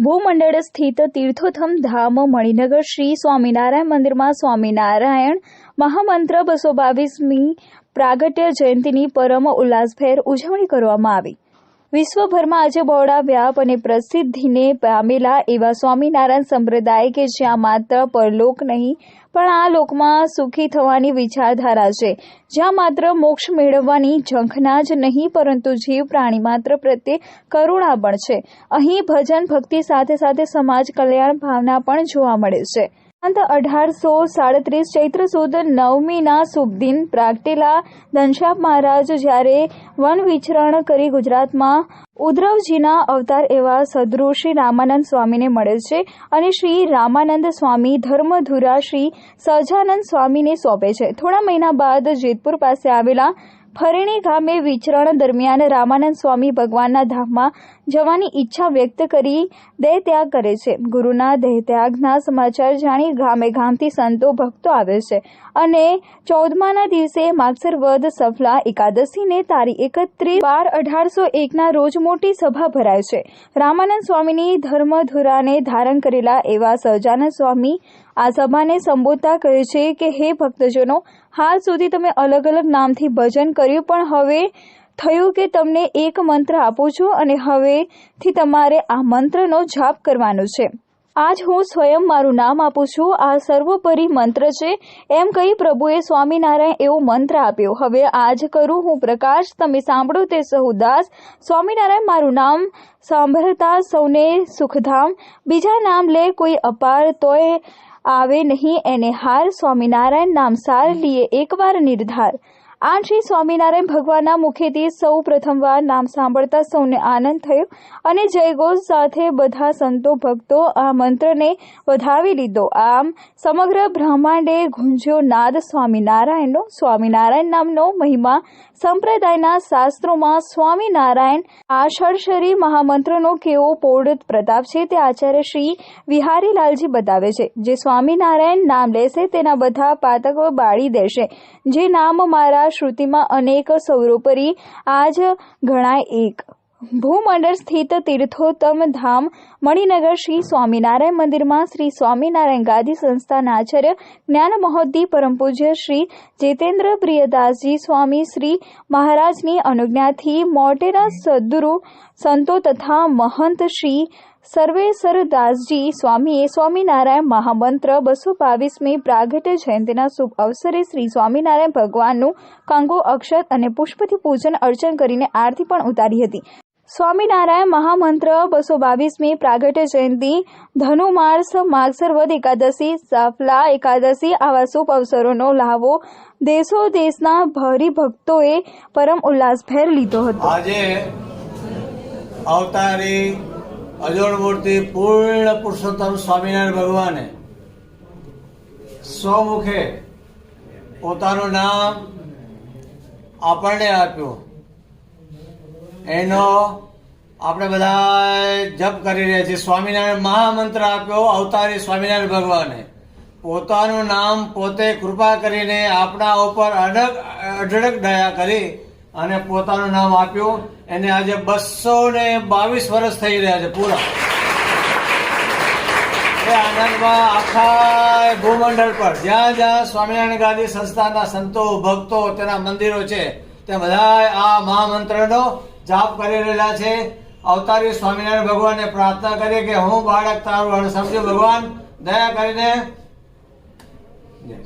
ભૂમંડળ સ્થિત તીર્થોથમ ધામ મણિનગર શ્રી સ્વામિનારાયણ મંદિરમાં સ્વામિનારાયણ મહામંત્ર બસો બાવીસમી પ્રાગટ્ય જયંતિની પરમ ઉલ્લાસભેર ઉજવણી કરવામાં આવી. વિશ્વભરમાં આજે બહોળા વ્યાપ અને પ્રસિદ્ધિને પામેલા એવા સ્વામિનારાયણ સંપ્રદાય કે જ્યાં માત્ર પરલોક નહીં, પણ આ લોકમાં સુખી થવાની વિચારધારા છે. જ્યાં માત્ર મોક્ષ મેળવવાની ઝંખના જ નહીં, પરંતુ જીવ પ્રાણી માત્ર પ્રત્યે કરુણા પણ છે. અહીં ભજન ભક્તિ સાથે સાથે સમાજ કલ્યાણ ભાવના પણ જોવા મળે છે. અંત અઢારસો સાડત્રીસ ચૈત્ર સુદ નવમીના શુભ દિન પ્રાગટેલા ધનશ્યામ મહારાજ જ્યારે વન વિચરણ કરી ગુજરાતમાં ઉદ્ધવજીના અવતાર એવા સદગુરુ શ્રી રામાનંદ સ્વામીને મળે છે અને શ્રી રામાનંદ સ્વામી ધર્મધુરા શ્રી સહજાનંદ સ્વામીને સોંપે છે. થોડા મહિના બાદ જેતપુર પાસે આવેલા ફરેણી ગામે વિચરણ દરમિયાન રામાનંદ સ્વામી ભગવાનના ધામમાં જવાની ઈચ્છા વ્યક્ત કરી દેહ ત્યાગ કરે છે. ગુરુના દેહ ત્યાગના સમાચાર જાણી ગામે ગામથી સંતો ભક્તો આવે છે. અને ચૌદમાના દિવસે માગસર વદ સફલા એકાદશીને તારીખ એકત્રીસ બાર અઢારસો એકના રોજ મોટી સભા ભરાય છે. રામાનંદ સ્વામીની ધર્મધુરાને ધારણ કરેલા એવા સહજાનંદ સ્વામી આ સભાને સંબોધતા કહે છે કે, હે ભક્તજનો, હાલ સુધી તમે અલગ અલગ નામથી ભજન કર્યું, પણ હવે થયું કે તમને એક મંત્ર આપું છું અને હવેથી તમારે આ મંત્રનો જાપ કરવાનો છે. આજ હું સ્વયં મારું નામ આપું છું. આ સર્વોપરી મંત્ર છે. એમ કહી પ્રભુએ સ્વામિનારાયણ એવો મંત્ર આપ્યો. હવે આજ કરું હું પ્રકાશ. તમે સાંભળો તે સહુદાસ સ્વામિનારાયણ મારું નામ સાંભળતા સૌને સુખધામ. બીજા નામ લે કોઈ અપાર તોય આવે નહીં. એને હાર. સ્વામિનારાયણ નામ સાર લીએ. એકવાર નિર્ધાર. આમ શ્રી સ્વામિનારાયણ ભગવાનના મુખેથી સૌ પ્રથમવાર નામ સાંભળતા સૌને આનંદ થયો અને જયઘોષ સાથે બધા સંતો ભક્તો આ મંત્રને વધાવી લીધો. આમ સમગ્ર બ્રહ્માંડે ગુંજ્યો નાદ સ્વામિનારાયણનો. સ્વામિનારાયણ નામનો મહિમા સંપ્રદાયના શાસ્ત્રોમાં સ્વામિનારાયણ આ મહામંત્રનો કેવો પૌઢ પ્રતાપ છે તે આચાર્ય શ્રી વિહારીલાલજી બતાવે છે. જે સ્વામિનારાયણ નામ લેશે તેના બધા પાતકો બાળી દેશે. જે નામ મારા શ્રુતિમાં અનેક સૌરોપરી આજ ગણાય એક. ભૂમંડળ સ્થિત તીર્થોત્તમ ધામ મણિનગર શ્રી સ્વામિનારાયણ મંદિરમાં શ્રી સ્વામિનારાયણ ગાદી સંસ્થાના આચાર્ય જ્ઞાન મહોદ્દી પરમ પૂજ્ય શ્રી જીતેન્દ્ર પ્રિયદાસજી સ્વામી શ્રી મહારાજની અનુજ્ઞાથી મોટેરા સદગુરુ સંતો તથા મહંત શ્રી સર્વેસરદાસજી સ્વામીએ સ્વામિનારાયણ મહામંત્ર બસો બાવીસમી પ્રાગટ્ય જયંતિના શુભ અવસરે શ્રી સ્વામિનારાયણ ભગવાનનું કંગો અક્ષત અને પુષ્પથી પૂજન અર્ચન કરીને આરતી પણ ઉતારી હતી. સ્વામિનારાયણ મહામંત્ર બસો બાવીસમી પ્રાગટ્ય જયંતિ, ધનુમાર્સ માગસર વદ એકાદશી, સાફલા એકાદશી આવા શુભ અવસરોનો લાભો દેશો દેશના ભરી ભક્તોએ પરમ ઉલ્લાસભેર લીધો હતો. આજે અવતારી અજોડ મૂર્તિ પૂર્ણ પુરુષોત્તમ સ્વામિનારાયણ ભગવાને સ્વમુખે પોતાનું નામ આપણને આપ્યું. એનો આપણે બધા જપ કરી રહ્યા છીએ. સ્વામિનારાયણ મહામંત્ર આપ્યો, અવતારી સ્વામિનારાયણ ભગવાને. પોતાનું નામ પોતે કૃપા કરીને આપણા ઉપર અડગ અઢળક દયા કરી અને પોતાનું નામ આપ્યું. એને આજે બસો ને બાવીસ વર્ષ થઈ રહ્યા છે પૂરા. એ આનંદમાં આખા ભૂમંડળ પર, જ્યાં જ્યાં સ્વામિનારાયણ ગાદી સંસ્થાના સંતો, ભક્તો તેના મંદિરો છે ત્યાં બધા આ મહામંત્રનો જાપ કરી રહેલા છે. અવતારી સ્વામિનારાયણ ભગવાનને પ્રાર્થના કરીએ કે હું બાળક તારું સમજો ભગવાન, દયા કરીને. જય